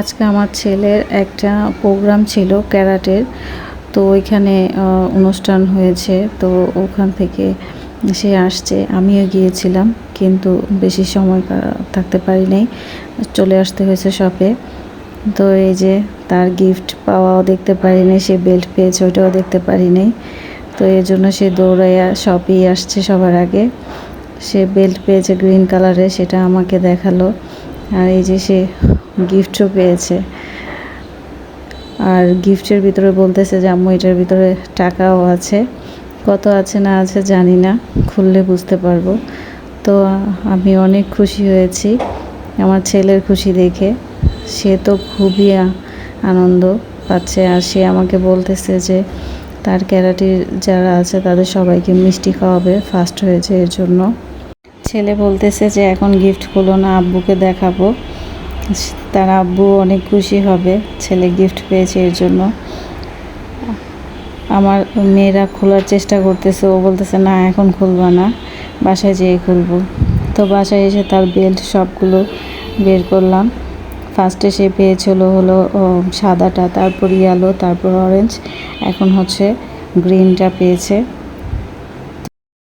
আজকে আমার ছেলের একটা প্রোগ্রাম ছিল ক্যারাটের, তো ওইখানে অনুষ্ঠান হয়েছে, তো ওখান থেকে সে আসছে, আমিও গিয়েছিলাম, কিন্তু বেশি সময় থাকতে পারি নাই, চলে আসতে হয়েছে শপে। তো এই যে তার গিফট পাওয়াও দেখতে পারি নাই, সে বেল্ট পেয়েছে, ওইটাও দেখতে পারি নাই, তো এর জন্য সে দৌড়াইয়া শপেই আসছে সবার আগে। সে বেল্ট পেয়েছে গ্রিন কালারে সেটা আমাকে দেখাল। আর এই যে সে গিফটও পেয়েছে। আর গিফটের ভিতরে বলতেছে যে, আম্মু, এটার ভিতরে টাকাও আছে। কত আছে না আছে জানি না, খুললে বুঝতে পারব। তো আমি অনেক খুশি হয়েছি আমার ছেলের খুশি দেখে। সে তো খুবই আনন্দ পাচ্ছে। আর সে আমাকে বলতেছে যে, তার ক্যারাটির যারা আছে তাদের সবাইকে মিষ্টি খাওয়াবে ফার্স্ট হয়েছে এর জন্য। ছেলে বলতেছে যে, এখন গিফটগুলো না, আব্বুকে দেখাবো। তার আব্বু অনেক খুশি হবে, ছেলে গিফট পেয়েছে এর জন্য। আমার মেয়েরা খোলার চেষ্টা করতেছে, ও বলতেছে, না, এখন খুলবা না, বাসায় যেয়ে খুলবো। তো বাসায় এসে তার বেল্ট সবগুলো বের করলাম। ফার্স্টে সে পেয়েছিল হলো সাদাটা, তারপর ইয়ালো তারপর অরেঞ্জ এখন হচ্ছে গ্রিনটা পেয়েছে।